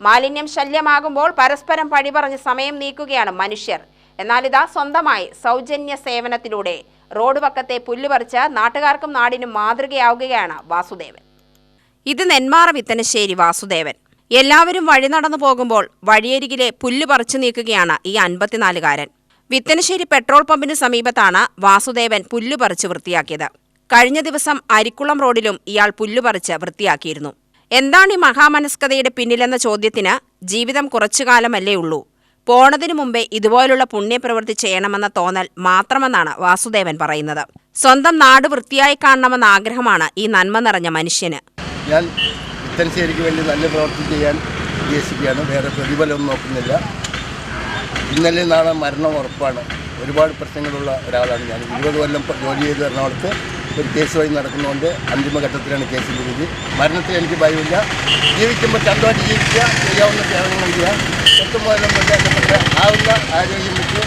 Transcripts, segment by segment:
മാലിന്യം ശല്യമാകുമ്പോൾ പരസ്പരം പഴിപറഞ്ഞ് സമയം നീക്കുകയാണ് മനുഷ്യർ. എന്നാൽ ഇതാ സ്വന്തമായി സൗജന്യ സേവനത്തിലൂടെ റോഡ് പക്കത്തെ പുല്ലുപറിച്ച് നാട്ടുകാർക്കും നാടിനും മാതൃകയാവുകയാണ് വാസുദേവൻ. ഇത് നെന്മാറ വിത്തനശ്ശേരി വാസുദേവൻ. എല്ലാവരും വഴി നടന്നു പോകുമ്പോൾ വഴിയരികിലെ പുല്ല് പറിച്ചു നീക്കുകയാണ് ഈ അൻപത്തിനാലുകാരൻ. വിത്തനശ്ശേരി പെട്രോൾ പമ്പിന് സമീപത്താണ് വാസുദേവൻ പുല്ല് പറിച്ച് വൃത്തിയാക്കിയത്. കഴിഞ്ഞ ദിവസം അരിക്കുളം റോഡിലും ഇയാൾ പുല്ല് പറിച്ച് വൃത്തിയാക്കിയിരുന്നു. എന്താണ് ഈ മഹാമനസ്കതയുടെ പിന്നിലെന്ന ചോദ്യത്തിന് ജീവിതം കുറച്ചു കാലമല്ലേ ഉള്ളൂ. പോണതിനു മുമ്പേ ഇതുപോലുള്ള പുണ്യപ്രവൃത്തി ചെയ്യണമെന്ന തോന്നൽ മാത്രമെന്നാണ് വാസുദേവൻ പറയുന്നത്. സ്വന്തം നാട് വൃത്തിയായി കാണണമെന്ന ആഗ്രഹമാണ് ഈ നന്മ നിറഞ്ഞ മനുഷ്യന്. ഞാൻ ഇത്തൻശേരിക്ക് വേണ്ടി നല്ല പ്രവൃത്തി ചെയ്യാൻ ഉദ്ദേശിക്കുകയാണ്. വേറെ പ്രതിഫലം നോക്കുന്നില്ല. ഇന്നലെ നാളെ മരണം ഉറപ്പാണ്. ഒരുപാട് പ്രശ്നങ്ങളുള്ള ഒരാളാണ് ഞാൻ. ഇരുപത് കൊല്ലം ജോലി ചെയ്ത് എറണാകുളത്ത് ഒരു കേസ് വഴി നടക്കുന്നതുകൊണ്ട് അന്തിമഘട്ടത്തിലാണ് കേസിന്റെ വിധി മരണത്തിൽ എനിക്ക് ഭയമില്ല. ജീവിക്കുമ്പോൾ ചന്തമായിട്ട് ജീവിക്കുക ചെയ്യാവുന്ന സേവനങ്ങൾ ചെയ്യുക. എത്തും മുതലും കൊണ്ട് എന്നെ കൊണ്ട് ആവുന്ന ആരോഗ്യം വെച്ച്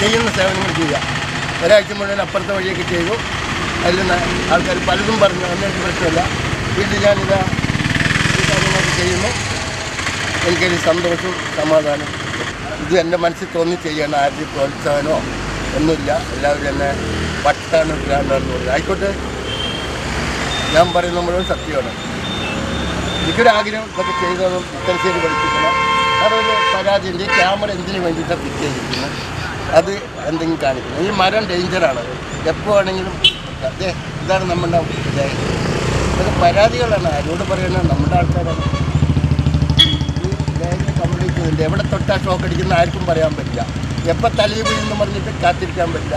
ചെയ്യുന്ന സേവനങ്ങൾ ചെയ്യുക. ഒരാഴ്ച മുഴുവൻ അപ്പുറത്തെ വഴിയൊക്കെ ചെയ്തു. അതിൽ ആൾക്കാർ പലതും പറഞ്ഞു. അതൊന്നും എനിക്ക് പ്രശ്നമില്ല. വീട്ടിൽ ഞാനിതാ ഈ കാര്യങ്ങളൊക്കെ ചെയ്യുന്നു. എനിക്കൊരു സന്തോഷവും സമാധാനം ഇത് എന്റെ മനസ്സിൽ തോന്നി ചെയ്യണം. ആരുടെ പ്രോത്സാഹനമോ ഒന്നുമില്ല. എല്ലാവരും എന്നെ പട്ടാണ് ഭ്രാന്താണെന്ന് പറയുന്നത് ആയിക്കോട്ടെ. ഞാൻ പറയുന്ന മുഴുവൻ സത്യമാണ്. എനിക്കൊരാഗ്രഹം ഇതൊക്കെ ചെയ്തതും ഇത്തരശ്ശേരി പഠിപ്പിക്കണം. അതൊരു പരാതിയുണ്ട്. ഈ ക്യാമറ എന്തിനു വേണ്ടിയിട്ടാണ് ഫിറ്റ് ചെയ്തിരിക്കുന്നത്? അത് എന്തെങ്കിലും കാണിക്കണം. ഈ മരം ഡേഞ്ചറാണ് എപ്പോൾ വേണമെങ്കിലും അതെ ഇതാണ് നമ്മുടെ ഇതേ ഇതൊക്കെ പരാതികളാണ്. ആരോട് പറയുന്നത് നമ്മുടെ ആൾക്കാരാണ്. ഈ ഡേഞ്ചർ കംപ്ലീറ്റ് ചെയ്തിട്ടുണ്ട് എവിടെ തൊട്ടാ ഷോക്ക് അടിക്കുന്ന ആർക്കും പറയാൻ പറ്റില്ല. എപ്പോൾ തലയിൽ വീഴുന്നു പറഞ്ഞിട്ട് കാത്തിരിക്കാൻ പറ്റില്ല.